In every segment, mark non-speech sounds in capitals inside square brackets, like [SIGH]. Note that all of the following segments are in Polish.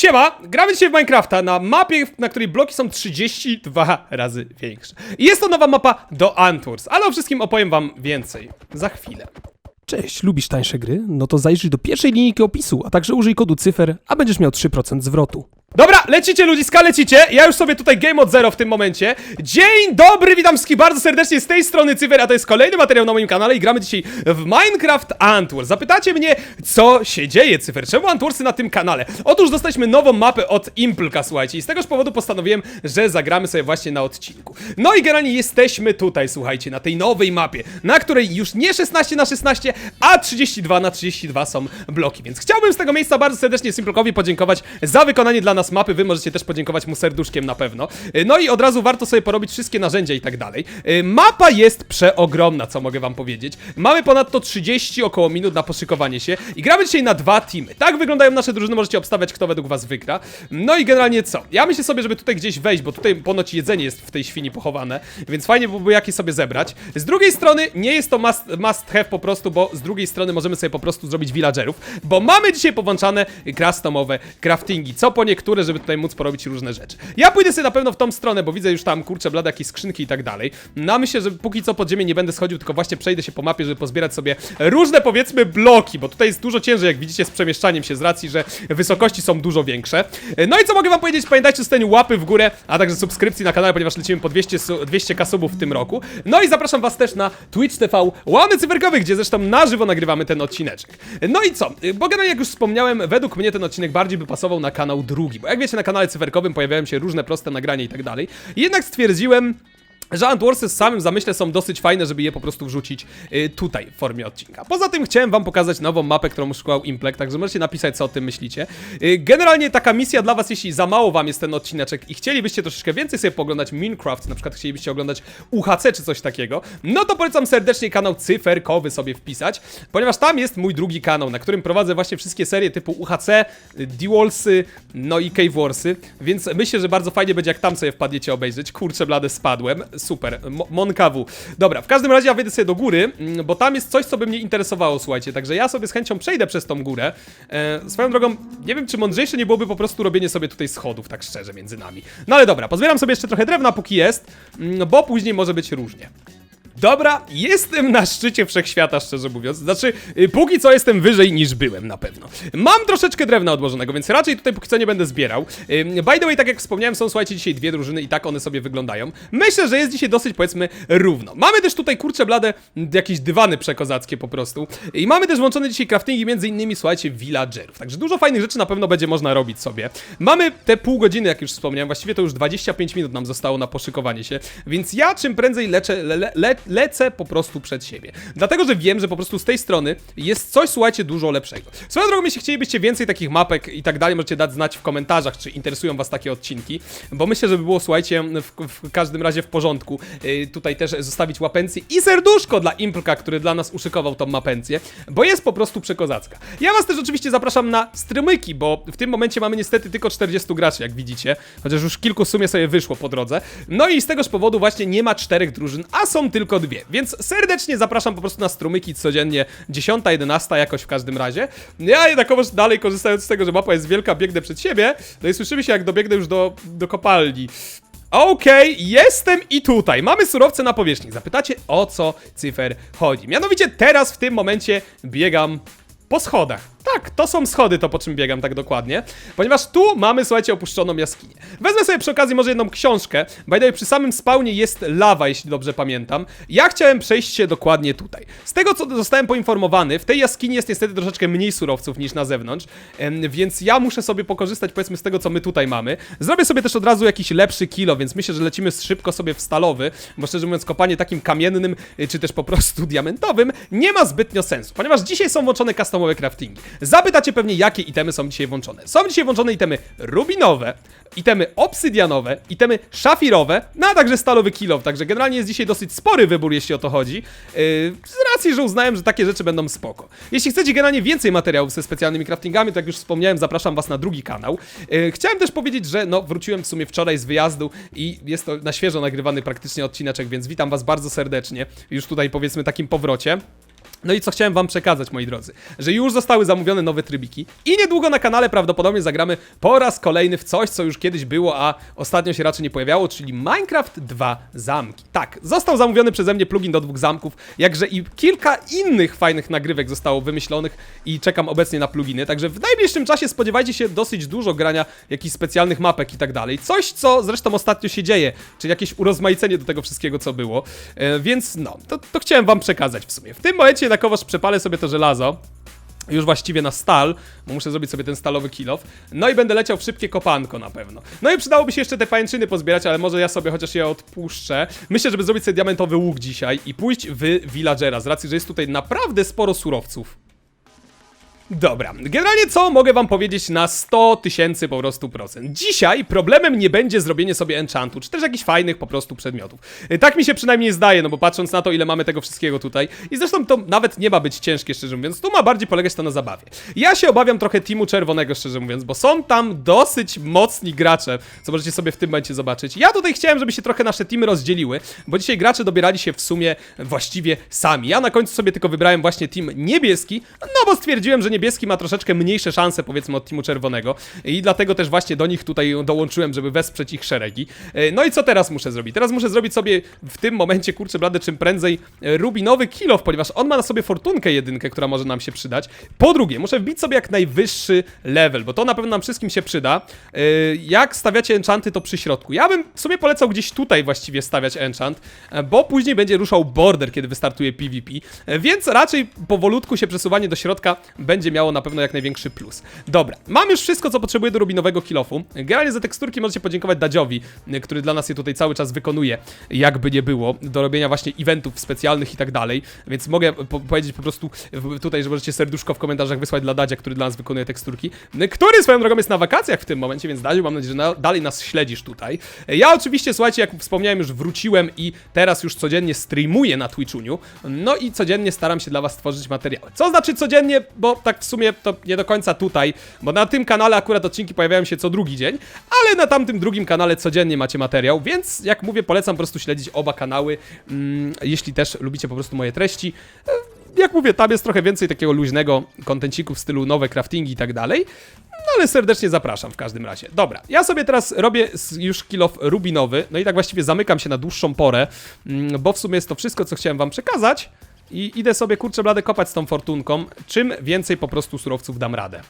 Siema, gramy dzisiaj w Minecrafta na mapie, na której bloki są 32 razy większe. I jest to nowa mapa do Antwurs, ale o wszystkim opowiem wam więcej za chwilę. Cześć, lubisz tańsze gry? No to zajrzyj do pierwszej linijki opisu, a także użyj kodu cyfer, a będziesz miał 3% zwrotu. Dobra, lecicie ludziska, lecicie. Ja już sobie tutaj game od zero w tym momencie. Dzień dobry, witam wszystkich bardzo serdecznie z tej strony Cyfer, a to jest kolejny materiał na moim kanale i gramy dzisiaj w Minecraft Antwurs. Zapytacie mnie, co się dzieje, Cyfer? Czemu Antworsy na tym kanale? Otóż dostaliśmy nową mapę od Implka, słuchajcie, i z tegoż powodu postanowiłem, że zagramy sobie właśnie na odcinku. No i generalnie jesteśmy tutaj, słuchajcie, na tej nowej mapie, na której już nie 16 na 16, a 32 na 32 są bloki, więc chciałbym z tego miejsca bardzo serdecznie Simplekowi podziękować za wykonanie dla nas mapy. Wy możecie też podziękować mu serduszkiem na pewno. Y, No i od razu warto sobie porobić wszystkie narzędzia i tak dalej. Y, Mapa jest przeogromna, co mogę wam powiedzieć. Mamy ponadto 30 około minut na poszykowanie się i gramy dzisiaj na dwa teamy. Tak wyglądają nasze drużyny, możecie obstawiać, kto według was wygra. No i generalnie co? Ja myślę sobie, żeby tutaj gdzieś wejść, bo tutaj ponoć jedzenie jest w tej świni pochowane, więc fajnie byłoby jakieś sobie zebrać. Z drugiej strony nie jest to must, must have po prostu, bo z drugiej strony możemy sobie po prostu zrobić villagerów, bo mamy dzisiaj powłączane customowe craftingi, co po niektóre, żeby tutaj móc porobić różne rzeczy. Ja pójdę sobie na pewno w tą stronę, bo widzę już tam, kurczę, blade jakieś skrzynki i tak dalej. No myślę, że póki co pod ziemię nie będę schodził, tylko właśnie przejdę się po mapie, żeby pozbierać sobie różne, powiedzmy, bloki, bo tutaj jest dużo ciężej, jak widzicie, z przemieszczaniem się z racji, że wysokości są dużo większe. No i co mogę wam powiedzieć? Pamiętajcie o zostawieniu łapy w górę, a także subskrypcji na kanale, ponieważ lecimy po 200, su- 200 kasubów w tym roku. No i zapraszam was też na Twitch TV Łany Cyberkowy, gdzie zresztą na żywo nagrywamy ten odcineczek. No i co? Bo jak już wspomniałem, według mnie ten odcinek bardziej by pasował na kanał drugi, bo jak wiecie, na kanale cyferkowym pojawiają się różne proste nagrania i tak dalej. Jednak stwierdziłem, że Antworsy w samym zamyśle są dosyć fajne, żeby je po prostu wrzucić y, tutaj w formie odcinka. Poza tym chciałem wam pokazać nową mapę, którą szukał Implek, także możecie napisać, co o tym myślicie. Y, generalnie taka misja dla was, jeśli za mało wam jest ten odcineczek i chcielibyście troszeczkę więcej sobie pooglądać Minecraft, na przykład chcielibyście oglądać UHC czy coś takiego, no to polecam serdecznie kanał cyferkowy sobie wpisać, ponieważ tam jest mój drugi kanał, na którym prowadzę właśnie wszystkie serie typu UHC, D-Wallsy, no i Cave Warsy, więc myślę, że bardzo fajnie będzie, jak tam sobie wpadniecie obejrzeć. Kurczę blade, spadłem. Super. Mo- Monkawu. Dobra, w każdym razie ja wyjdę sobie do góry, mm, bo tam jest coś, co by mnie interesowało, słuchajcie. Także ja sobie z chęcią przejdę przez tą górę. E, swoją drogą, nie wiem, czy mądrzejsze nie byłoby po prostu robienie sobie tutaj schodów, tak szczerze, między nami. No ale dobra, pozbieram sobie jeszcze trochę drewna, póki jest, mm, bo później może być różnie. Dobra, jestem na szczycie wszechświata, szczerze mówiąc. Znaczy, y, póki co jestem wyżej niż byłem, na pewno. Mam troszeczkę drewna odłożonego, więc raczej tutaj póki co nie będę zbierał. By the way, tak jak wspomniałem, są, słuchajcie, dzisiaj dwie drużyny i tak one sobie wyglądają. Myślę, że jest dzisiaj dosyć, powiedzmy, równo. Mamy też tutaj, kurcze blade, jakieś dywany przekozackie po prostu. I mamy też włączone dzisiaj craftingi, między innymi, słuchajcie, villagerów. Także dużo fajnych rzeczy na pewno będzie można robić sobie. Mamy te pół godziny, jak już wspomniałem, właściwie to już 25 minut nam zostało na poszykowanie się, więc ja czym prędzej leczę, le, le, le, lecę po prostu przed siebie. Dlatego, że wiem, że po prostu z tej strony jest coś, słuchajcie, dużo lepszego. Swoją drogą, jeśli chcielibyście więcej takich mapek i tak dalej, możecie dać znać w komentarzach, czy interesują was takie odcinki, bo myślę, że by było, słuchajcie, w, w każdym razie w porządku. Yy, tutaj też zostawić łapencję i serduszko dla Implka, który dla nas uszykował tą mapencję, bo jest po prostu przekozacka. Ja was też oczywiście zapraszam na strymyki, bo w tym momencie mamy niestety tylko 40 graczy, jak widzicie, chociaż już kilku w sumie sobie wyszło po drodze. No i z tegoż powodu właśnie nie ma czterech drużyn, a są tylko dwie, więc serdecznie zapraszam po prostu na strumyki codziennie 10, 11 jakoś w każdym razie. Ja jednakowoż dalej korzystając z tego, że mapa jest wielka, biegnę przed siebie, no i słyszymy się jak dobiegnę już do, do kopalni. Okej, jestem i tutaj. Mamy surowce na powierzchni. Zapytacie o co cyfer chodzi. Mianowicie teraz w tym momencie biegam po schodach. Tak, to są schody, to po czym biegam tak dokładnie. Ponieważ tu mamy, słuchajcie, opuszczoną jaskinię. Wezmę sobie przy okazji może jedną książkę. By the way, przy samym spawnie jest lawa, jeśli dobrze pamiętam. Ja chciałem przejść się dokładnie tutaj. Z tego, co zostałem poinformowany, w tej jaskini jest niestety troszeczkę mniej surowców niż na zewnątrz. Więc ja muszę sobie pokorzystać, powiedzmy, z tego, co my tutaj mamy. Zrobię sobie też od razu jakiś lepszy kilo, więc myślę, że lecimy szybko sobie w stalowy. Bo szczerze mówiąc, kopanie takim kamiennym, y, czy też po prostu [LAUGHS] diamentowym, nie ma zbytnio sensu. Ponieważ dzisiaj są włączone customowe craftingi. Zapytacie pewnie, jakie itemy są dzisiaj włączone. Są dzisiaj włączone itemy rubinowe, itemy obsydianowe, itemy szafirowe, no a także stalowy kilow, także generalnie jest dzisiaj dosyć spory wybór, jeśli o to chodzi. Yy, z racji, że uznałem, że takie rzeczy będą spoko. Jeśli chcecie generalnie więcej materiałów ze specjalnymi craftingami, to jak już wspomniałem, zapraszam was na drugi kanał. Yy, chciałem też powiedzieć, że no wróciłem w sumie wczoraj z wyjazdu i jest to na świeżo nagrywany praktycznie odcineczek, więc witam was bardzo serdecznie, już tutaj powiedzmy takim powrocie. No i co chciałem wam przekazać, moi drodzy, że już zostały zamówione nowe trybiki i niedługo na kanale prawdopodobnie zagramy po raz kolejny w coś, co już kiedyś było, a ostatnio się raczej nie pojawiało, czyli Minecraft 2 Zamki. Tak, został zamówiony przeze mnie plugin do dwóch zamków, jakże i kilka innych fajnych nagrywek zostało wymyślonych i czekam obecnie na pluginy, także w najbliższym czasie spodziewajcie się dosyć dużo grania jakichś specjalnych mapek i tak dalej. Coś, co zresztą ostatnio się dzieje, czyli jakieś urozmaicenie do tego wszystkiego, co było. E, więc no, to, to chciałem wam przekazać w sumie. W tym momencie jednakowoż przepalę sobie to żelazo. Już właściwie na stal, bo muszę zrobić sobie ten stalowy kilof. No i będę leciał w szybkie kopanko na pewno. No i przydałoby się jeszcze te pajęczyny pozbierać, ale może ja sobie chociaż je odpuszczę. Myślę, żeby zrobić sobie diamentowy łuk dzisiaj i pójść w villagera, z racji, że jest tutaj naprawdę sporo surowców. Dobra, generalnie co mogę wam powiedzieć na 100 tysięcy po prostu procent? Dzisiaj problemem nie będzie zrobienie sobie enchantu, czy też jakichś fajnych po prostu przedmiotów. Y, Tak mi się przynajmniej zdaje, no bo patrząc na to, ile mamy tego wszystkiego tutaj. I zresztą to nawet nie ma być ciężkie, szczerze mówiąc. Tu ma bardziej polegać to na zabawie. Ja się obawiam trochę teamu czerwonego, szczerze mówiąc, bo są tam dosyć mocni gracze, co możecie sobie w tym momencie zobaczyć. Ja tutaj chciałem, żeby się trochę nasze teamy rozdzieliły, bo dzisiaj gracze dobierali się w sumie właściwie sami. Ja na końcu sobie tylko wybrałem właśnie team niebieski, no bo stwierdziłem, że niebieski ma troszeczkę mniejsze szanse, powiedzmy, od teamu czerwonego. I dlatego też właśnie do nich tutaj dołączyłem, żeby wesprzeć ich szeregi. E, No i co teraz muszę zrobić? Teraz muszę zrobić sobie w tym momencie, kurczę blady, czym prędzej e, rubinowy kilof, ponieważ on ma na sobie fortunkę jedynkę, która może nam się przydać. Po drugie, muszę wbić sobie jak najwyższy level, bo to na pewno nam wszystkim się przyda. E, Jak stawiacie enchanty, to przy środku. Ja bym w sumie polecał gdzieś tutaj właściwie stawiać enchant, bo później będzie ruszał border, kiedy wystartuje PvP, więc raczej powolutku się przesuwanie do środka będzie miało na pewno jak największy plus. Dobra, mam już wszystko, co potrzebuję do rubinowego kilofu. Generalnie za teksturki możecie podziękować Dadziowi, który dla nas je tutaj cały czas wykonuje, jakby nie było, do robienia właśnie eventów specjalnych i tak dalej, więc mogę po powiedzieć po prostu tutaj, że możecie serduszko w komentarzach wysłać dla Dadzia, który dla nas wykonuje teksturki, który swoją drogą jest na wakacjach w tym momencie, więc Dadziu, mam nadzieję, że na, dalej nas śledzisz tutaj. Ja oczywiście, słuchajcie, jak wspomniałem, już wróciłem i teraz już codziennie streamuję na Twitchuniu, no i codziennie staram się dla was tworzyć materiały. Co znaczy codziennie, bo tak w sumie to nie do końca tutaj, bo na tym kanale akurat odcinki pojawiają się co drugi dzień, ale na tamtym drugim kanale codziennie macie materiał, więc jak mówię, polecam po prostu śledzić oba kanały, mm, jeśli też lubicie po prostu moje treści. E, Jak mówię, tam jest trochę więcej takiego luźnego kontenciku w stylu nowe craftingi i tak dalej. No ale serdecznie zapraszam w każdym razie. Dobra, ja sobie teraz robię już kilof rubinowy, no i tak właściwie zamykam się na dłuższą porę, mm, bo w sumie jest to wszystko, co chciałem wam przekazać. I idę sobie, kurczę blade, kopać z tą fortunką. Czym więcej po prostu surowców dam radę.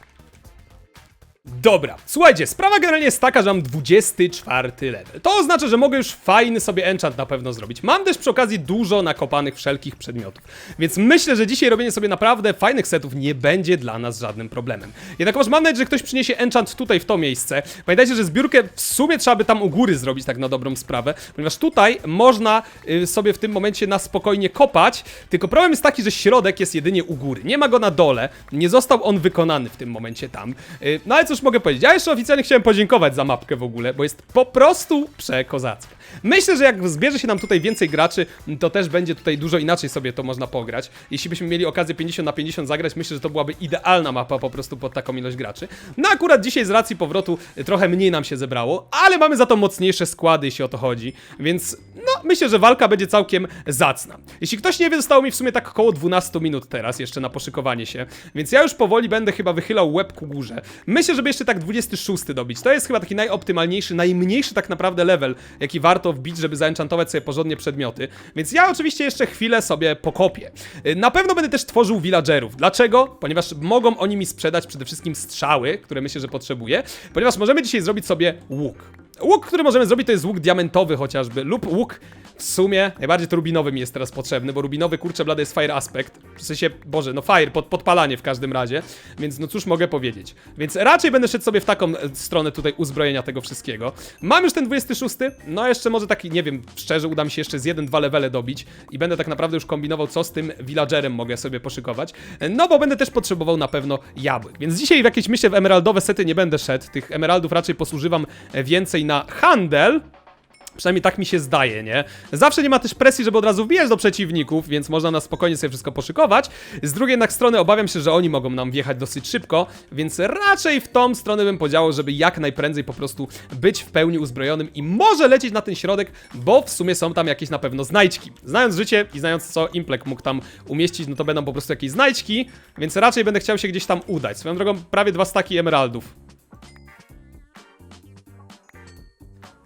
Dobra, słuchajcie, sprawa generalnie jest taka, że mam 24 level. To oznacza, że mogę już fajny sobie enchant na pewno zrobić. Mam też przy okazji dużo nakopanych wszelkich przedmiotów. Więc myślę, że dzisiaj robienie sobie naprawdę fajnych setów nie będzie dla nas żadnym problemem. Jednakowoż mam nadzieję, że ktoś przyniesie enchant tutaj w to miejsce. Pamiętajcie, że zbiórkę w sumie trzeba by tam u góry zrobić tak na dobrą sprawę, ponieważ tutaj można y, sobie w tym momencie na spokojnie kopać, tylko problem jest taki, że środek jest jedynie u góry. Nie ma go na dole, nie został on wykonany w tym momencie tam. Y, No ale cóż mogę powiedzieć, ja jeszcze oficjalnie chciałem podziękować za mapkę w ogóle, bo jest po prostu przekozacka. Myślę, że jak zbierze się nam tutaj więcej graczy, to też będzie tutaj dużo inaczej sobie to można pograć. Jeśli byśmy mieli okazję 50 na 50 zagrać, myślę, że to byłaby idealna mapa po prostu pod taką ilość graczy. No akurat dzisiaj z racji powrotu trochę mniej nam się zebrało, ale mamy za to mocniejsze składy, jeśli o to chodzi, więc no myślę, że walka będzie całkiem zacna. Jeśli ktoś nie wie, zostało mi w sumie tak około 12 minut teraz jeszcze na poszykowanie się, więc ja już powoli będę chyba wychylał łeb ku górze. Myślę, żeby jeszcze tak 26 dobić. To jest chyba taki najoptymalniejszy, najmniejszy tak naprawdę level, jaki warto wbić, żeby zaenchantować sobie porządnie przedmioty. Więc ja oczywiście jeszcze chwilę sobie pokopię. Y, Na pewno będę też tworzył villagerów. Dlaczego? Ponieważ mogą oni mi sprzedać przede wszystkim strzały, które myślę, że potrzebuję, ponieważ możemy dzisiaj zrobić sobie łuk. Łuk, który możemy zrobić, to jest łuk diamentowy chociażby, lub łuk w sumie, najbardziej to rubinowy mi jest teraz potrzebny, bo rubinowy, kurczę blady jest fire aspect, w sensie, boże, no fire, pod, podpalanie w każdym razie, więc no cóż mogę powiedzieć. Więc raczej będę szedł sobie w taką e, stronę tutaj uzbrojenia tego wszystkiego. Mam już ten 26, no jeszcze może taki, nie wiem, szczerze, uda mi się jeszcze z 1-2 levele dobić i będę tak naprawdę już kombinował, co z tym villagerem mogę sobie poszykować, no bo będę też potrzebował na pewno jabłek, więc dzisiaj w jakieś, myślę, w emeraldowe sety nie będę szedł, tych emeraldów raczej posłużywam e, więcej na handel, Przynajmniej tak mi się zdaje, nie? Zawsze nie ma też presji, żeby od razu wbijać do przeciwników, więc można na spokojnie sobie wszystko poszykować. Z drugiej jednak strony obawiam się, że oni mogą nam wjechać dosyć szybko, więc raczej w tą stronę bym podziałał, żeby jak najprędzej po prostu być w pełni uzbrojonym i może lecieć na ten środek, bo w sumie są tam jakieś na pewno znajdźki. Znając życie i znając co Implek mógł tam umieścić, no to będą po prostu jakieś znajdźki, więc raczej będę chciał się gdzieś tam udać. Swoją drogą prawie dwa staki emeraldów.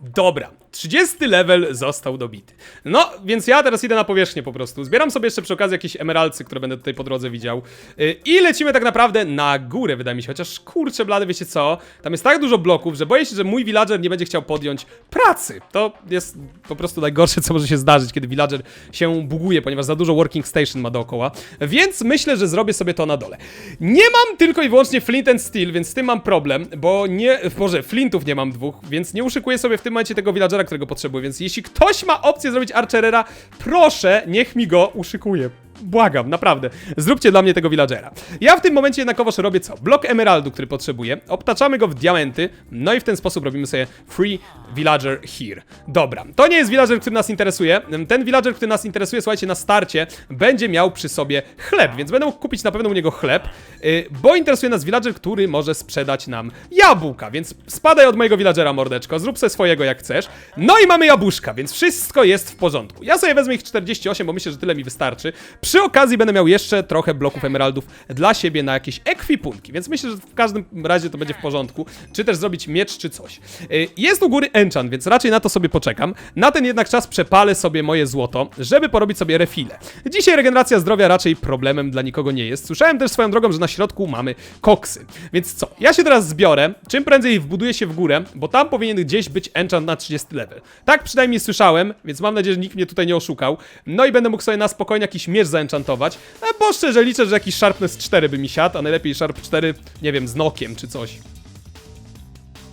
Dobra, 30 level został dobity. No, więc ja teraz idę na powierzchnię po prostu. Zbieram sobie jeszcze przy okazji jakieś emeralcy, które będę tutaj po drodze widział. Yy, I lecimy tak naprawdę na górę, wydaje mi się. Chociaż kurczę blady, wiecie co? Tam jest tak dużo bloków, że boję się, że mój villager nie będzie chciał podjąć pracy. To jest po prostu najgorsze, co może się zdarzyć, kiedy villager się buguje, ponieważ za dużo working station ma dookoła. Więc myślę, że zrobię sobie to na dole. Nie mam tylko i wyłącznie flint and steel, więc z tym mam problem, bo nie... Boże, flintów nie mam dwóch, więc nie uszykuję sobie w tym momencie tego villagera, którego potrzebuję, więc jeśli ktoś ma opcję zrobić archerera, proszę, niech mi go uszykuje. Błagam, naprawdę. Zróbcie dla mnie tego villagera. Ja w tym momencie jednakowoż robię co? Blok emeraldu, który potrzebuję, obtaczamy go w diamenty, no i w ten sposób robimy sobie free villager here. Dobra, to nie jest villager, który nas interesuje. Ten villager, który nas interesuje, słuchajcie, na starcie będzie miał przy sobie chleb, więc będę mógł kupić na pewno u niego chleb, yy, bo interesuje nas villager, który może sprzedać nam jabłka, więc spadaj od mojego villagera, mordeczko, zrób sobie swojego jak chcesz. No i mamy jabłuszka, więc wszystko jest w porządku. Ja sobie wezmę ich 48, bo myślę, że tyle mi wystarczy. Przy okazji będę miał jeszcze trochę bloków emeraldów dla siebie na jakieś ekwipunki, więc myślę, że w każdym razie to będzie w porządku. Czy też zrobić miecz, czy coś. Yy, Jest u góry enchant, więc raczej na to sobie poczekam. Na ten jednak czas przepalę sobie moje złoto, żeby porobić sobie refile. Dzisiaj regeneracja zdrowia raczej problemem dla nikogo nie jest. Słyszałem też swoją drogą, że na środku mamy koksy. Więc co? Ja się teraz zbiorę, czym prędzej wbuduję się w górę, bo tam powinien gdzieś być enchant na 30 level. Tak przynajmniej słyszałem, więc mam nadzieję, że nikt mnie tutaj nie oszukał. No i będę mógł sobie na spokojnie jakiś miecz zaenchantować. E, bo szczerze liczę, że jakiś Sharpness 4 by mi siadł, a najlepiej Sharp 4, nie wiem, z nokiem czy coś.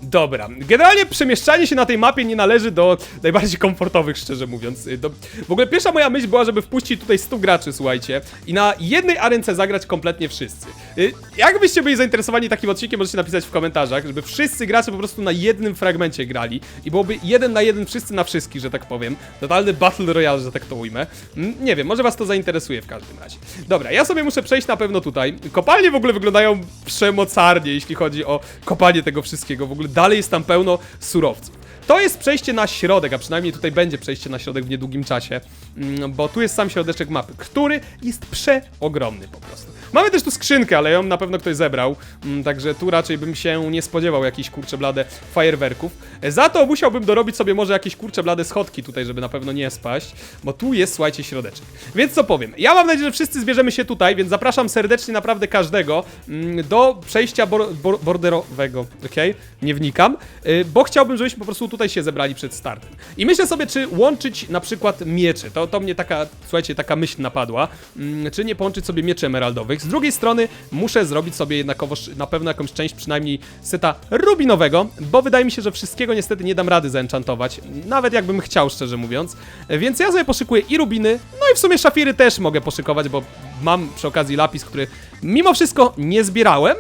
Dobra, generalnie przemieszczanie się na tej mapie nie należy do najbardziej komfortowych, szczerze mówiąc. Y, Do... W ogóle pierwsza moja myśl była, żeby wpuścić tutaj 100 graczy, słuchajcie, i na jednej arence zagrać kompletnie wszyscy. Y, Jakbyście byli zainteresowani takim odcinkiem, możecie napisać w komentarzach, żeby wszyscy gracze po prostu na jednym fragmencie grali i byłoby jeden na jeden wszyscy na wszystkich, że tak powiem. Totalny Battle Royale, że tak to ujmę. Mm, Nie wiem, może was to zainteresuje w każdym razie. Dobra, ja sobie muszę przejść na pewno tutaj. Kopalnie w ogóle wyglądają przemocarnie, jeśli chodzi o kopanie tego wszystkiego. W ogóle dalej jest tam pełno surowców. To jest przejście na środek, a przynajmniej tutaj będzie przejście na środek w niedługim czasie, mm, bo tu jest sam środeczek mapy, który jest przeogromny po prostu. Mamy też tu skrzynkę, ale ją na pewno ktoś zebrał, mm, także tu raczej bym się nie spodziewał jakichś kurcze blade fajerwerków. E, Za to musiałbym dorobić sobie może jakieś kurcze blade schodki tutaj, żeby na pewno nie spaść, bo tu jest, słuchajcie, środeczek. Więc co powiem, ja mam nadzieję, że wszyscy zbierzemy się tutaj, więc zapraszam serdecznie naprawdę każdego mm, do przejścia bor bor borderowego, okej? Nie wnikam, y, bo chciałbym, żebyśmy po prostu tutaj się zebrali przed startem. I myślę sobie, czy łączyć na przykład miecze, to, to mnie taka, słuchajcie, taka myśl napadła, mm, czy nie połączyć sobie mieczy emeraldowych. Z drugiej strony muszę zrobić sobie jednakowoż na pewno jakąś część przynajmniej seta rubinowego, bo wydaje mi się, że wszystkiego niestety nie dam rady zaenchantować, nawet jakbym chciał, szczerze mówiąc. Więc ja sobie poszykuję i rubiny, no i w sumie szafiry też mogę poszykować, bo mam przy okazji lapis, który mimo wszystko nie zbierałem,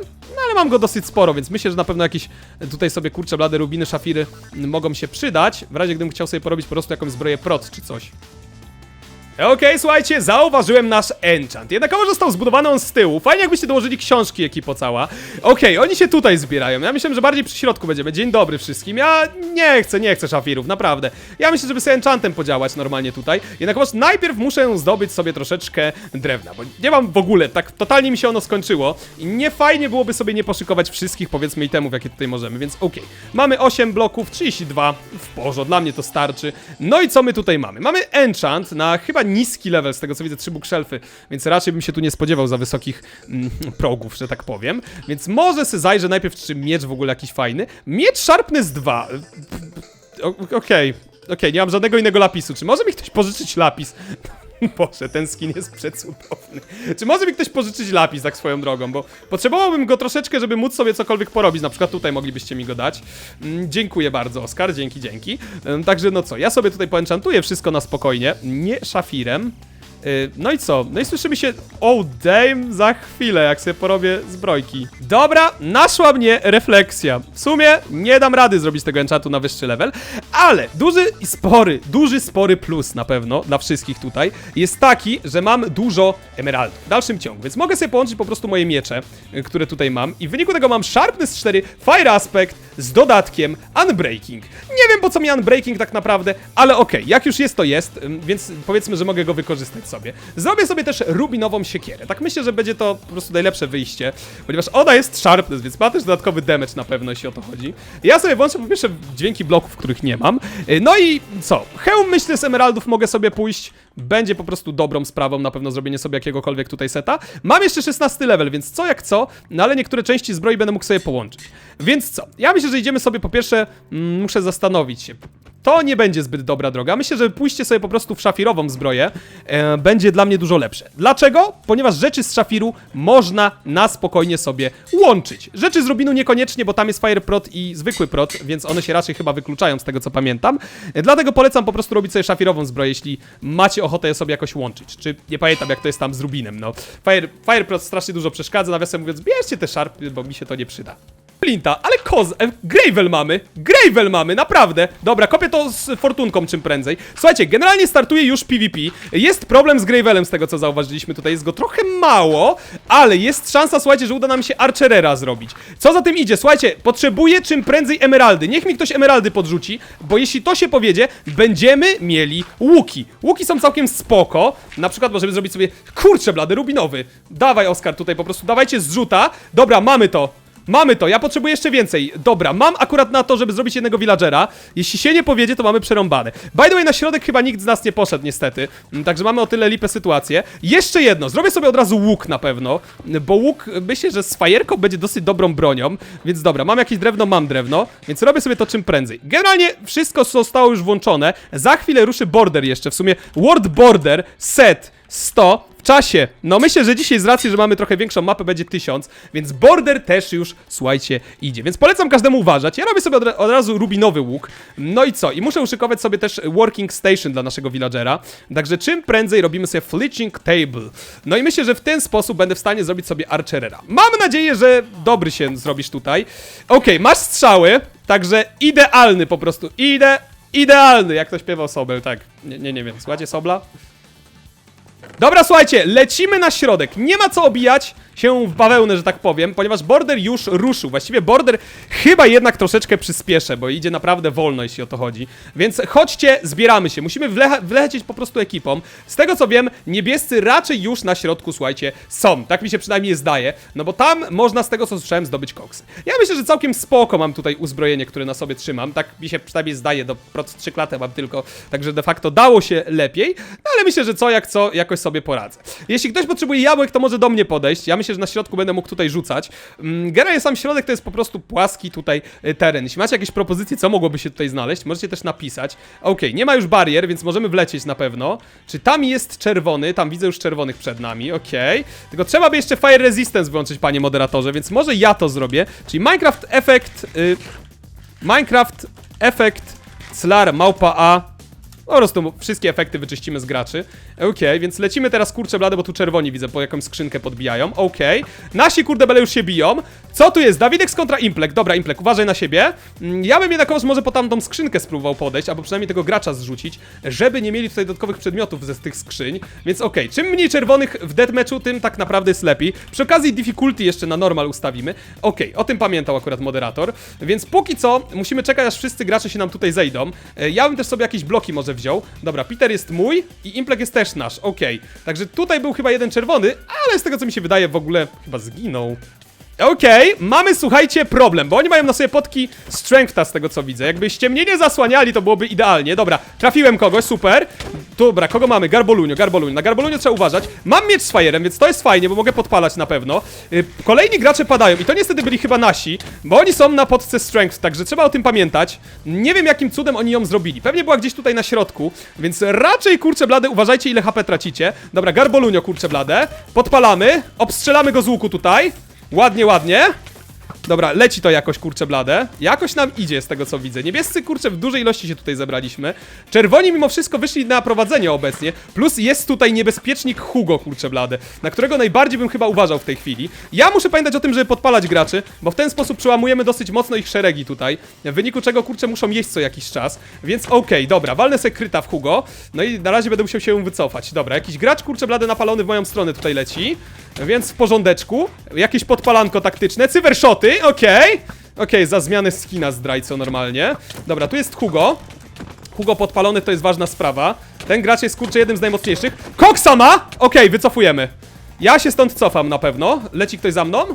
mam go dosyć sporo, więc myślę, że na pewno jakieś tutaj sobie kurcze blade rubiny, szafiry mogą się przydać, w razie gdybym chciał sobie porobić po prostu jakąś zbroję prot czy coś. Okej, słuchajcie, zauważyłem nasz enchant. Jednakowo został zbudowany on z tyłu. Fajnie jakbyście dołożyli książki ekipo cała. Okej, oni się tutaj zbierają. Ja myślę, że bardziej przy środku będziemy. Dzień dobry wszystkim. Ja nie chcę, nie chcę szafirów, naprawdę. Ja myślę, żeby sobie enchantem podziałać normalnie tutaj. Jednakowoż najpierw muszę zdobyć sobie troszeczkę drewna, bo nie mam w ogóle, tak totalnie mi się ono skończyło. I nie fajnie byłoby sobie nie poszykować wszystkich, powiedzmy, itemów, jakie tutaj możemy, więc okej. Mamy 8 bloków, 32, w porządku, dla mnie to starczy. No i co my tutaj mamy? Mamy enchant na chyba niski level, z tego co widzę, trzy bookshelfy, więc raczej bym się tu nie spodziewał za wysokich mm, progów, że tak powiem. Więc może se zajrzę najpierw, czy miecz w ogóle jakiś fajny. Miecz Sharpness 2. O- Okej, okej, nie mam żadnego innego lapisu. Czy może mi ktoś pożyczyć lapis? [LAUGHS] Boże, ten skin jest przecudowny. Czy może mi ktoś pożyczyć lapis tak swoją drogą, bo potrzebowałbym go troszeczkę, żeby móc sobie cokolwiek porobić, na przykład tutaj moglibyście mi go dać. Mm, dziękuję bardzo, Oskar, dzięki, dzięki. Także no co, ja sobie tutaj poenchantuję wszystko na spokojnie, nie szafirem. Y, No i co? No i słyszymy się Oh damn za chwilę, jak sobie porobię zbrojki. Dobra, naszła mnie refleksja. W sumie nie dam rady zrobić tego enchantu na wyższy level, Ale duży i spory, duży spory plus na pewno dla wszystkich tutaj jest taki, że mam dużo emeraldów w dalszym ciągu, więc mogę sobie połączyć po prostu moje miecze, y, które tutaj mam i w wyniku tego mam Sharpness 4, Fire Aspect z dodatkiem Unbreaking. Nie wiem po co mi Unbreaking tak naprawdę, ale okej, jak już jest to jest, ym, więc powiedzmy, że mogę go wykorzystać sobie. Zrobię sobie też rubinową siekierę, tak myślę, że będzie to po prostu najlepsze wyjście, ponieważ ona jest Sharpness, więc ma też dodatkowy damage na pewno, jeśli o to chodzi. Ja sobie włączę po pierwsze dźwięki bloków, których nie mam, Y, no i co? Hełm myślę z emeraldów mogę sobie pójść, będzie po prostu dobrą sprawą na pewno zrobienie sobie jakiegokolwiek tutaj seta. Mam jeszcze 16 level, więc co jak co, no ale niektóre części zbroi będę mógł sobie połączyć. Więc co? Ja myślę, że idziemy sobie po pierwsze, mm, muszę zastanowić się. To nie będzie zbyt dobra droga. Myślę, że pójście sobie po prostu w szafirową zbroję e, będzie dla mnie dużo lepsze. Dlaczego? Ponieważ rzeczy z szafiru można na spokojnie sobie łączyć. Rzeczy z rubinu niekoniecznie, bo tam jest Fire Prot i zwykły Prot, więc one się raczej chyba wykluczają z tego co pamiętam. E, dlatego polecam po prostu robić sobie szafirową zbroję, jeśli macie ochotę je sobie jakoś łączyć. Czy nie pamiętam jak to jest tam z rubinem, no. Fire, Fire Prot strasznie dużo przeszkadza, nawiasem mówiąc, bierzcie te szarpy, bo mi się to nie przyda. Flinta, ale koz... E, Gravel mamy! Gravel mamy, naprawdę! Dobra, kopię to z fortunką czym prędzej. Słuchajcie, generalnie startuje już PvP. Jest problem z Gravelem z tego co zauważyliśmy tutaj. Jest go trochę mało, ale jest szansa, słuchajcie, że uda nam się Archerera zrobić. Co za tym idzie? Słuchajcie, potrzebuję czym prędzej emeraldy. Niech mi ktoś emeraldy podrzuci, bo jeśli to się powiedzie, będziemy mieli łuki. Łuki są całkiem spoko. Na przykład możemy zrobić sobie, kurczę blady, rubinowy. Dawaj Oskar tutaj po prostu, dawajcie zrzuta. Dobra, mamy to. Mamy to, ja potrzebuję jeszcze więcej. Dobra, mam akurat na to, żeby zrobić jednego villagera. Jeśli się nie powiedzie, to mamy przerąbane. By the way, na środek chyba nikt z nas nie poszedł, niestety. Mm, Także mamy o tyle lipę sytuację. Jeszcze jedno, zrobię sobie od razu łuk na pewno, bo łuk myślę, że z fajerką będzie dosyć dobrą bronią. Więc dobra, mam jakieś drewno, mam drewno, więc robię sobie to czym prędzej. Generalnie wszystko zostało już włączone. Za chwilę ruszy border jeszcze, w sumie World Border Set 100 w czasie. No myślę, że dzisiaj z racji, że mamy trochę większą mapę będzie 1000, więc border też już, słuchajcie, idzie. Więc polecam każdemu uważać. Ja robię sobie od, od razu rubinowy łuk. No i co? I muszę uszykować sobie też working station dla naszego villagera. Także czym prędzej robimy sobie fletching table. No i myślę, że w ten sposób będę w stanie zrobić sobie archerera. Mam nadzieję, że dobry się zrobisz tutaj. Okej, masz strzały, także idealny po prostu. Ide... Idealny, jak to śpiewał Sobel, tak. Nie, nie, nie wiem. Słuchajcie Sobla? Dobra, słuchajcie, lecimy na środek. Nie ma co obijać się w bawełnę, że tak powiem, ponieważ border już ruszył. Właściwie border chyba jednak troszeczkę przyspieszę, bo idzie naprawdę wolno, jeśli o to chodzi. Więc chodźcie, zbieramy się. Musimy wlecha- wlecieć po prostu ekipą. Z tego co wiem, niebiescy raczej już na środku, słuchajcie, są. Tak mi się przynajmniej zdaje. No bo tam można, z tego co słyszałem, zdobyć koksy. Ja myślę, że całkiem spoko mam tutaj uzbrojenie, które na sobie trzymam. Tak mi się przynajmniej zdaje, do proc 3 klatę mam tylko, także de facto dało się lepiej. No ale myślę, że co jak co, jakoś sobie poradzę. Jeśli ktoś potrzebuje jabłek, to może do mnie podejść. Ja myślę, że na środku będę mógł tutaj rzucać. Mm, Generalnie sam środek to jest po prostu płaski tutaj y, teren. Jeśli macie jakieś propozycje, co mogłoby się tutaj znaleźć, możecie też napisać. Okej, nie ma już barier, więc możemy wlecieć na pewno. Czy tam jest czerwony? Tam widzę już czerwonych przed nami, okej. Tylko trzeba by jeszcze Fire Resistance włączyć, panie moderatorze, więc może ja to zrobię. Czyli Minecraft Effect... Y, Minecraft Effect Slar Małpa A po prostu wszystkie efekty wyczyścimy z graczy. Okej, więc lecimy teraz kurczę blade, bo tu czerwoni widzę, po jakąś skrzynkę podbijają. Okej. Nasi kurde bele już się biją. Co tu jest? Dawidex kontra Implek. Dobra, Implek, uważaj na siebie. Mm, Ja bym jednakowoż może po tamtą skrzynkę spróbował podejść, albo przynajmniej tego gracza zrzucić, żeby nie mieli tutaj dodatkowych przedmiotów ze z tych skrzyń. Więc okej, czym mniej czerwonych w deathmatchu, tym tak naprawdę jest lepiej. Przy okazji difficulty jeszcze na normal ustawimy. Okej, o tym pamiętał akurat moderator. Więc póki co musimy czekać, aż wszyscy gracze się nam tutaj zejdą. E, Ja bym też sobie jakieś bloki może wziął. Dobra, Peter jest mój i Implek jest też nasz. Okej, także tutaj był chyba jeden czerwony, ale z tego co mi się wydaje w ogóle chyba zginął. Okej, mamy słuchajcie problem, bo oni mają na sobie potki strengtha z tego co widzę. Jakby ściemnienie zasłaniali, to byłoby idealnie. Dobra, trafiłem kogoś, super. Dobra, kogo mamy? Garbolunio, Garbolunio. Na Garbolunio trzeba uważać. Mam miecz z fajerem, więc to jest fajnie, bo mogę podpalać na pewno. Y, Kolejni gracze padają i to niestety byli chyba nasi, bo oni są na potce strength, także trzeba o tym pamiętać. Nie wiem jakim cudem oni ją zrobili. Pewnie była gdzieś tutaj na środku, więc raczej kurczę blade, uważajcie ile HP tracicie. Dobra, Garbolunio kurczę blade. Podpalamy, obstrzelamy go z łuku tutaj. Ładnie, ładnie. Dobra, leci to jakoś, kurczę, blade. Jakoś nam idzie z tego, co widzę. Niebiescy, kurczę, w dużej ilości się tutaj zebraliśmy. Czerwoni mimo wszystko wyszli na prowadzenie obecnie. Plus jest tutaj niebezpiecznik Hugo, kurczę, blade, na którego najbardziej bym chyba uważał w tej chwili. Ja muszę pamiętać o tym, żeby podpalać graczy, bo w ten sposób przełamujemy dosyć mocno ich szeregi tutaj. W wyniku czego, kurczę, muszą jeść co jakiś czas. Więc okej, dobra, walnę sobie kryta w Hugo. No i na razie będę musiał się wycofać. Dobra, jakiś gracz, kurczę, blady napalony w moją stronę tutaj leci. Więc w porządeczku. Jakieś podpalanko taktyczne. Okej. Okej, za zmianę skina zdrajco normalnie. Dobra, tu jest Hugo. Hugo podpalony to jest ważna sprawa. Ten gracz jest kurczę jednym z najmocniejszych. Koksa ma! Okej, wycofujemy. Ja się stąd cofam na pewno. Leci ktoś za mną?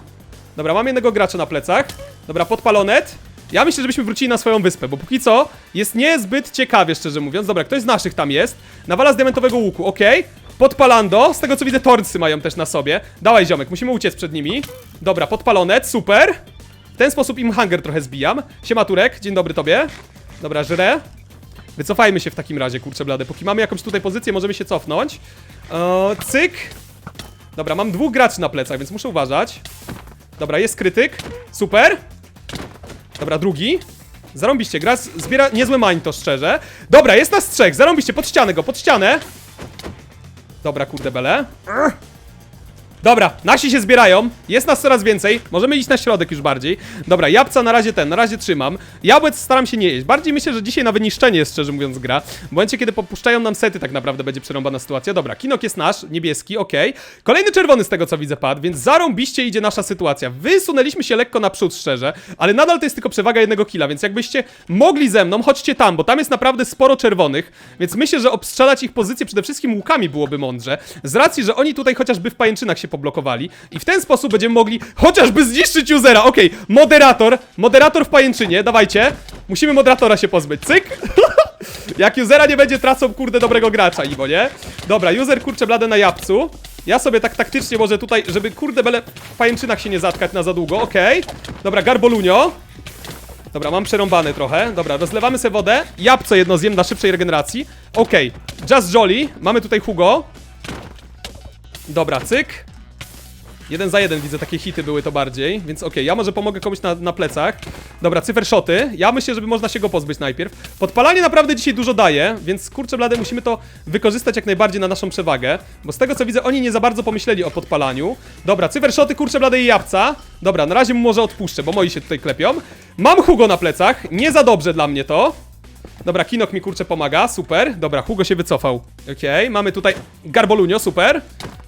Dobra, mam jednego gracza na plecach. Dobra, podpalonet. Ja myślę, żebyśmy wrócili na swoją wyspę, bo póki co jest niezbyt ciekawie, szczerze mówiąc. Dobra, ktoś z naszych tam jest. Nawala z diamentowego łuku, okej. Podpalando, z tego co widzę torcy mają też na sobie. Dawaj ziomek, musimy uciec przed nimi. Dobra, podpalonet, super. W ten sposób im hunger trochę zbijam. Siema Turek, dzień dobry tobie. Dobra, żrę. Wycofajmy się w takim razie, kurczę blade. Póki mamy jakąś tutaj pozycję, możemy się cofnąć. Eee, cyk. Dobra, mam dwóch graczy na plecach, więc muszę uważać. Dobra, jest krytyk. Super. Dobra, drugi. Zarąbiście, gra zbiera niezłe mań to szczerze. Dobra, jest nas trzech, zarąbiście, pod ścianę go, pod ścianę. Dobra, kurde bele. Dobra, nasi się zbierają, jest nas coraz więcej, możemy iść na środek już bardziej. Dobra, jabłca na razie ten, na razie trzymam. Jabłec staram się nie jeść, bardziej myślę, że dzisiaj na wyniszczenie jest szczerze mówiąc gra. W momencie, kiedy popuszczają nam sety tak naprawdę będzie przerąbana sytuacja. Dobra, kinok jest nasz, niebieski, okej. Kolejny czerwony z tego co widzę padł, więc zarąbiście idzie nasza sytuacja. Wysunęliśmy się lekko naprzód szczerze, ale nadal to jest tylko przewaga jednego killa, więc jakbyście mogli ze mną, chodźcie tam, bo tam jest naprawdę sporo czerwonych, więc myślę, że obstrzelać ich pozycję przede wszystkim łukami byłoby mądrze, z racji, że oni tutaj chociażby w pajęczynach się poblokowali i w ten sposób będziemy mogli chociażby zniszczyć usera. Okej, moderator, moderator w pajęczynie, dawajcie. Musimy moderatora się pozbyć, cyk. [LAUGHS] Jak usera nie będzie tracą, kurde, dobrego gracza, Iwo, nie? Dobra, user, kurczę, bladę na jabłcu. Ja sobie tak taktycznie może tutaj, żeby kurde bele w pajęczynach się nie zatkać na za długo, okej. Dobra, garbolunio. Dobra, mam przerąbane trochę. Dobra, rozlewamy sobie wodę. Jabłco jedno zjem dla szybszej regeneracji. Okej, Just Jolly. Mamy tutaj Hugo. Dobra, cyk. Jeden za jeden widzę, takie hity były to bardziej, więc okej, ja może pomogę komuś na, na plecach. Dobra, cyfershoty. Ja myślę, żeby można się go pozbyć najpierw. Podpalanie naprawdę dzisiaj dużo daje, więc kurczę blade, musimy to wykorzystać jak najbardziej na naszą przewagę, bo z tego co widzę, oni nie za bardzo pomyśleli o podpalaniu. Dobra, cyfershoty, kurczę blade i jabłca. Dobra, na razie mu może odpuszczę, bo moi się tutaj klepią. Mam Hugo na plecach, nie za dobrze dla mnie to. Dobra, Kinok mi kurczę pomaga, super. Dobra, Hugo się wycofał. Okej, mamy tutaj Garbolunio, super.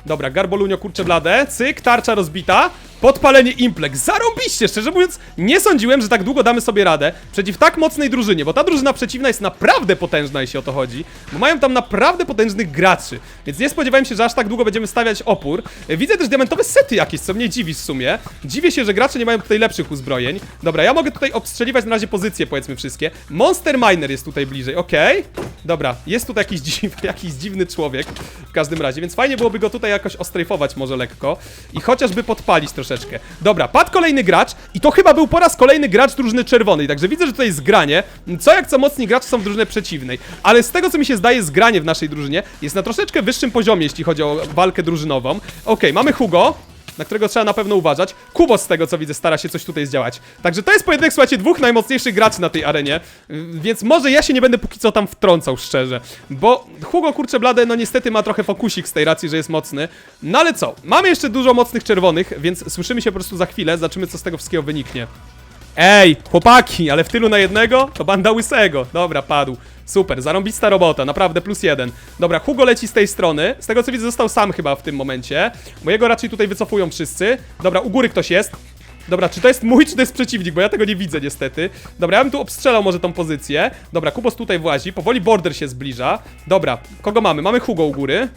Dobra, Garbolunio kurczę blade, cyk, tarcza rozbita. Podpalenie Implex, zarąbiście, szczerze mówiąc, nie sądziłem, że tak długo damy sobie radę przeciw tak mocnej drużynie, bo ta drużyna przeciwna jest naprawdę potężna, jeśli o to chodzi, bo mają tam naprawdę potężnych graczy, więc nie spodziewałem się, że aż tak długo będziemy stawiać opór. Widzę też diamentowe sety jakieś, co mnie dziwi w sumie. Dziwię się, że gracze nie mają tutaj lepszych uzbrojeń. Dobra, ja mogę tutaj obstrzeliwać na razie pozycje, powiedzmy wszystkie. Monster Miner jest tutaj bliżej, okej. Dobra, jest tutaj jakiś, dziw, [LAUGHS] jakiś dziwny człowiek w każdym razie, więc fajnie byłoby go tutaj jakoś ostrajfować może lekko i chociażby podpalić troszeczkę. Dobra, padł kolejny gracz i to chyba był po raz kolejny gracz drużyny czerwonej, także widzę, że tutaj jest zgranie. Co jak co mocni gracze są w drużynie przeciwnej, ale z tego co mi się zdaje, zgranie w naszej drużynie jest na troszeczkę wyższym poziomie, jeśli chodzi o walkę drużynową. Okej, mamy Hugo na którego trzeba na pewno uważać. Kubos z tego co widzę stara się coś tutaj zdziałać. Także to jest pojedynek, słuchajcie, dwóch najmocniejszych graczy na tej arenie, y, więc może ja się nie będę póki co tam wtrącał, szczerze. Bo Hugo, kurczę blade, no niestety ma trochę fokusik z tej racji, że jest mocny. No ale co, mamy jeszcze dużo mocnych czerwonych, więc słyszymy się po prostu za chwilę, zobaczymy co z tego wszystkiego wyniknie. Ej, chłopaki, ale w tylu na jednego? To banda łysego. Dobra, padł. Super, zarąbista robota, naprawdę plus jeden. Dobra, Hugo leci z tej strony. Z tego co widzę, został sam chyba w tym momencie. Bo jego raczej tutaj wycofują wszyscy. Dobra, u góry ktoś jest. Dobra, czy to jest mój, czy to jest przeciwnik, bo ja tego nie widzę niestety. Dobra, ja bym tu obstrzelał może tą pozycję. Dobra, Kubos tutaj włazi, powoli border się zbliża. Dobra, kogo mamy? Mamy Hugo u góry.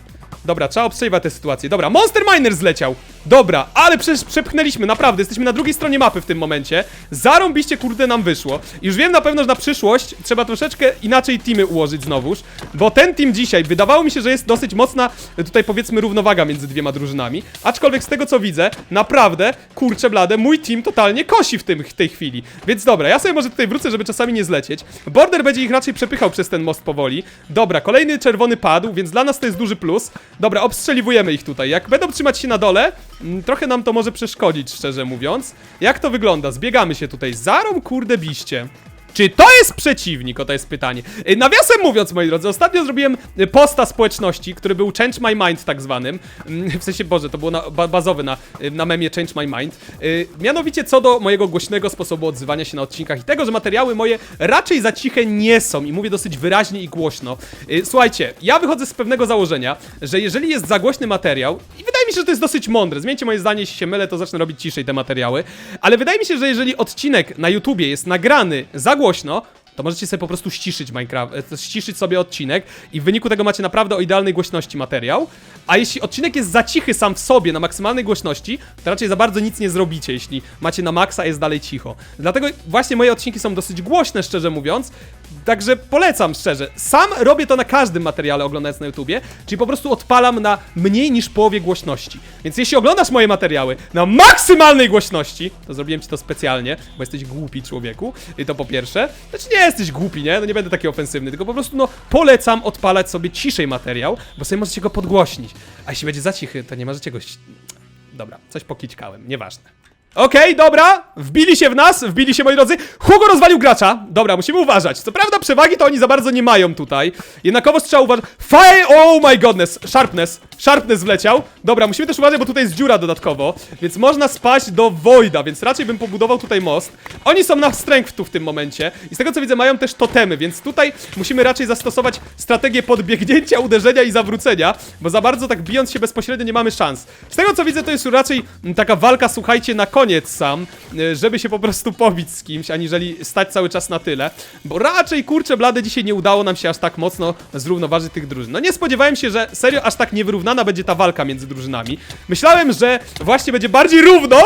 Dobra, trzeba obstrzeliwać tę sytuację. Dobra, Monster Miner zleciał. Dobra, ale przecież przepchnęliśmy, naprawdę. Jesteśmy na drugiej stronie mapy w tym momencie. Zarąbiście, kurde, nam wyszło. Już wiem na pewno, że na przyszłość trzeba troszeczkę inaczej teamy ułożyć znowuż. Bo ten team dzisiaj wydawało mi się, że jest dosyć mocna, tutaj powiedzmy, równowaga między dwiema drużynami. Aczkolwiek z tego co widzę, naprawdę, kurczę blade, mój team totalnie kosi w, tym, w tej chwili. Więc dobra, ja sobie może tutaj wrócę, żeby czasami nie zlecieć. Border będzie ich raczej przepychał przez ten most powoli. Dobra, kolejny czerwony padł, więc dla nas to jest duży plus. Dobra, obstrzeliwujemy ich tutaj. Jak będą trzymać się na dole, mm, trochę nam to może przeszkodzić, szczerze mówiąc. Jak to wygląda? Zbiegamy się tutaj. Zarom, kurde, biście. Czy to jest przeciwnik? O to jest pytanie. Y, Nawiasem mówiąc, moi drodzy, ostatnio zrobiłem y, posta społeczności, który był Change My Mind tak zwanym. Mm, W sensie, Boże, to było na, ba, bazowy na, y, na memie Change My Mind. Mianowicie co do mojego głośnego sposobu odzywania się na odcinkach i tego, że materiały moje raczej za ciche nie są i mówię dosyć wyraźnie i głośno. Słuchajcie, ja wychodzę z pewnego założenia, że jeżeli jest za głośny materiał, mi się, że to jest dosyć mądre, zmieńcie moje zdanie, jeśli się mylę, to zacznę robić ciszej te materiały, ale wydaje mi się, że jeżeli odcinek na YouTubie jest nagrany za głośno, to możecie sobie po prostu ściszyć Minecraft, e, ściszyć sobie odcinek i w wyniku tego macie naprawdę o idealnej głośności materiał. A jeśli odcinek jest za cichy sam w sobie na maksymalnej głośności, to raczej za bardzo nic nie zrobicie, jeśli macie na maksa, jest dalej cicho. Dlatego właśnie moje odcinki są dosyć głośne, szczerze mówiąc. Także polecam szczerze. Sam robię to na każdym materiale oglądając na YouTubie, czyli po prostu odpalam na mniej niż połowie głośności. Więc jeśli oglądasz moje materiały na maksymalnej głośności, to zrobiłem ci to specjalnie, bo jesteś głupi człowieku, i to po pierwsze. Znaczy nie jesteś głupi, nie? No nie będę taki ofensywny, tylko po prostu no polecam odpalać sobie ciszej materiał, bo sobie możecie go podgłośnić. A jeśli będzie za cichy, to nie możecie go... ści- Dobra, coś pokićkałem, nieważne. Okej, dobra, wbili się w nas, wbili się moi drodzy. Hugo rozwalił gracza. Dobra, musimy uważać. Co prawda przewagi to oni za bardzo nie mają tutaj. Jednakowoż trzeba uważać. Fire! Oh my godness! Sharpness. Sharpness wleciał. Dobra, musimy też uważać, bo tutaj jest dziura dodatkowo. Więc można spaść do Voida, więc raczej bym pobudował tutaj most. Oni są na strength tu w tym momencie. I z tego co widzę mają też totemy, więc tutaj musimy raczej zastosować strategię podbiegnięcia, [LAUGHS] uderzenia i zawrócenia. Bo za bardzo tak bijąc się bezpośrednio nie mamy szans. Z tego co widzę to jest raczej taka walka, słuchajcie, na koniec sam, y, żeby się po prostu pobić z kimś, aniżeli stać cały czas na tyle. Bo raczej, kurczę blade, dzisiaj nie udało nam się aż tak mocno zrównoważyć tych drużyn. No nie spodziewałem się, że serio aż tak niewyrównana będzie ta walka między drużynami. Myślałem, że właśnie będzie bardziej równo.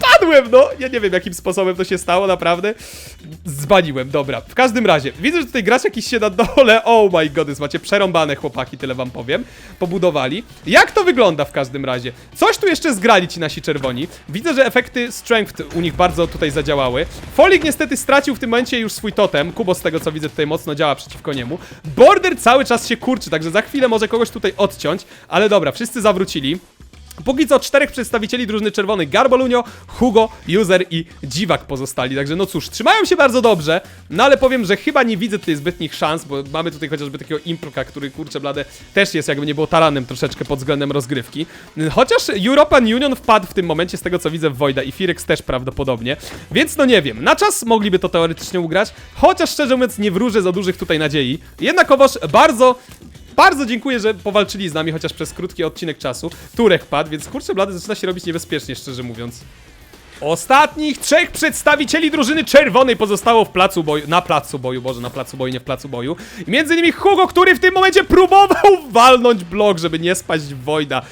Padłem, no! Ja nie wiem, jakim sposobem to się stało, naprawdę. Zbaniłem, dobra. W każdym razie, widzę, że tutaj gracz jakiś się na dole. Oh my goodness, macie przerąbane chłopaki, tyle wam powiem. Pobudowali. Jak to wygląda w każdym razie? Coś tu jeszcze zgrali ci nasi czerwoni. Widzę, że efekty strength u nich bardzo tutaj zadziałały. Folik niestety stracił w tym momencie już swój totem. Kubo z tego co widzę tutaj mocno działa przeciwko niemu. Border cały czas się kurczy, także za chwilę może kogoś tutaj odciąć. Ale dobra, wszyscy zawrócili. Póki co czterech przedstawicieli drużyny czerwonej Garbolunio, Hugo, User i Dziwak pozostali. Także no cóż, trzymają się bardzo dobrze, no ale powiem, że chyba nie widzę tutaj zbytnich szans, bo mamy tutaj chociażby takiego Improka, który kurczę blade też jest jakby nie było taranem troszeczkę pod względem rozgrywki. Chociaż European Union wpadł w tym momencie z tego co widzę w Voida i Firex też prawdopodobnie, więc no nie wiem, na czas mogliby to teoretycznie ugrać, chociaż szczerze mówiąc nie wróżę za dużych tutaj nadziei. Jednakowoż bardzo bardzo dziękuję, że powalczyli z nami, chociaż przez krótki odcinek czasu. Turek padł, więc kurczę blady zaczyna się robić niebezpiecznie, szczerze mówiąc. Ostatnich trzech przedstawicieli drużyny czerwonej pozostało w placu boju, na placu boju, boże, na placu boju, nie w placu boju. Między innymi Hugo, który w tym momencie próbował [LAUGHS] walnąć blok, żeby nie spaść w Voida.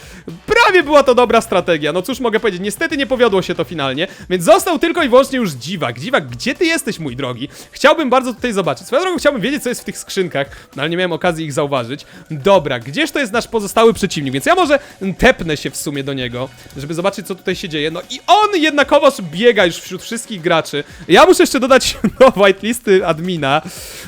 Prawie była to dobra strategia, no cóż mogę powiedzieć, niestety nie powiodło się to finalnie, więc został tylko i wyłącznie już Dziwak. Dziwak, gdzie ty jesteś, mój drogi? Chciałbym bardzo tutaj zobaczyć. Swoją drogą chciałbym wiedzieć, co jest w tych skrzynkach, no ale nie miałem okazji ich zauważyć. Dobra, gdzież to jest nasz pozostały przeciwnik, więc ja może tepnę się w sumie do niego, żeby zobaczyć, co tutaj się dzieje. No i on jednakowoż biega już wśród wszystkich graczy. Ja muszę jeszcze dodać [LAUGHS] do whitelisty admina,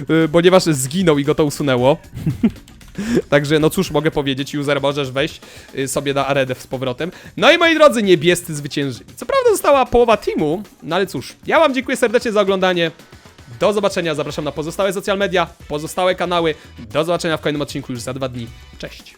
yy, ponieważ zginął i go to usunęło. [LAUGHS] Także no cóż mogę powiedzieć, user możesz wejść y, sobie na aredę z powrotem. No i moi drodzy, niebiescy zwyciężyli. Co prawda została połowa teamu, no ale cóż, ja wam dziękuję serdecznie za oglądanie. Do zobaczenia, zapraszam na pozostałe social media, pozostałe kanały. Do zobaczenia w kolejnym odcinku już za dwa dni. Cześć.